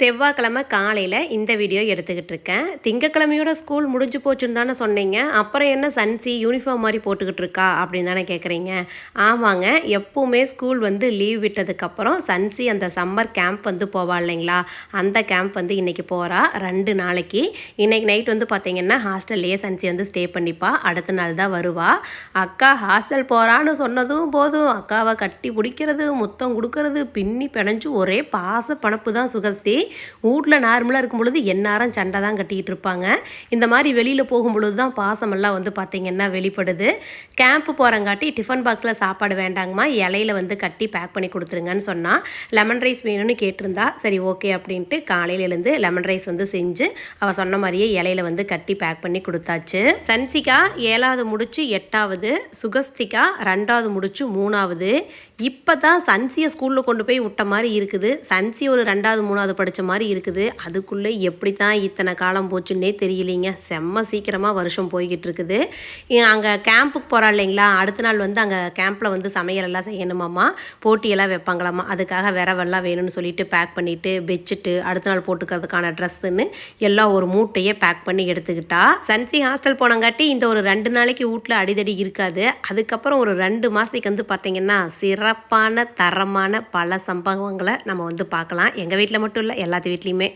செவ்வாய்க்கிழமை காலையில் இந்த வீடியோ எடுத்துக்கிட்டு இருக்கேன். திங்கக்கிழமையோட ஸ்கூல் முடிஞ்சு போச்சுன்னு தானே சொன்னீங்க. அப்புறம் என்ன சன்சி யூனிஃபார்ம் மாதிரி போட்டுக்கிட்டு இருக்கா அப்படின்னு தானே கேட்குறீங்க ஆமாங்க எப்போவுமே ஸ்கூல் வந்து லீவ் விட்டதுக்கப்புறம் சன்சி அந்த சம்மர் கேம்ப் வந்து போவா இல்லைங்களா? அந்த கேம்ப் வந்து இன்றைக்கி போகிறா ரெண்டு நாளைக்கு. இன்றைக்கி நைட் வந்து பார்த்தீங்கன்னா ஹாஸ்டல்லையே சன்சி வந்து ஸ்டே பண்ணிப்பா. அடுத்த நாள் தான் வருவா. அக்கா ஹாஸ்டல் போகிறான்னு சொன்னதும் போதும். அக்காவை கட்டி பிடிக்கிறது முத்தம் கொடுக்கறது பின்னி பிணைஞ்சு ஒரே பாச பணப்பு தான் சுகஸ்தி. வீட்டில் நார்மலாக இருக்கும் பொழுது எந்நேரம் சண்டை தான் கட்டிக்கிட்டு இருப்பாங்க. இந்த மாதிரி வெளியில் போகும் பொழுது தான் பாசமெல்லாம் வந்து பார்த்திங்கன்னா வெளிப்படுது. கேம்ப்பு போகிறங்காட்டி டிஃபன் பாக்ஸில் சாப்பாடு வேண்டாங்கம்மா இலையில வந்து கட்டி பேக் பண்ணி கொடுத்துருங்கன்னு சொன்னால் லெமன் ரைஸ் வேணும்னு கேட்டிருந்தா சரி ஓகே அப்படின்ட்டு காலையில எழுந்து லெமன் ரைஸ் வந்து செஞ்சு அவள் சொன்ன மாதிரியே இலையில வந்து கட்டி பேக் பண்ணி கொடுத்தாச்சு. சன்சிகா ஏழாவது முடிச்சு எட்டாவது சுகஸ்திகா ரெண்டாவது முடிச்சு மூணாவது. இப்போ தான் சன்சியை ஸ்கூலில் கொண்டு போய் விட்ட மாதிரி இருக்குது. சன்சி ஒரு ரெண்டாவது மூணாவது படித்த மாதிரி இருக்குது. அதுக்குள்ளே எப்படி தான் இத்தனை காலம் போச்சுன்னே தெரியலைங்க. செம்ம சீக்கிரமாக வருஷம் போய்கிட்டு இருக்குது. அங்கே கேம்புக்கு போகிறா இல்லைங்களா? அடுத்த நாள் வந்து அங்கே கேம்பில் வந்து சமையல் எல்லாம் செய்யணுமாம்மா. போட்டியெல்லாம் வைப்பாங்களாம்மா. அதுக்காக விரவெல்லாம் வேணும்னு சொல்லிட்டு பேக் பண்ணிவிட்டு பெட்ஷீட்டு அடுத்த நாள் போட்டுக்கிறதுக்கான ட்ரெஸ்ஸுன்னு எல்லாம் ஒரு மூட்டையே பேக் பண்ணி எடுத்துக்கிட்டா. சன்சி ஹாஸ்டல் போனங்காட்டி இந்த ஒரு ரெண்டு நாளைக்கு வீட்டில் அடிதடி இருக்காது. அதுக்கப்புறம் ஒரு ரெண்டு மாதத்துக்கு வந்து பார்த்திங்கன்னா சிறப்பான தரமான பல சம்பவங்களை நம்ம வந்து பார்க்கலாம். எங்கள் வீட்டில் மட்டும் இல்லை எல்லாத்து வீட்லேயுமே.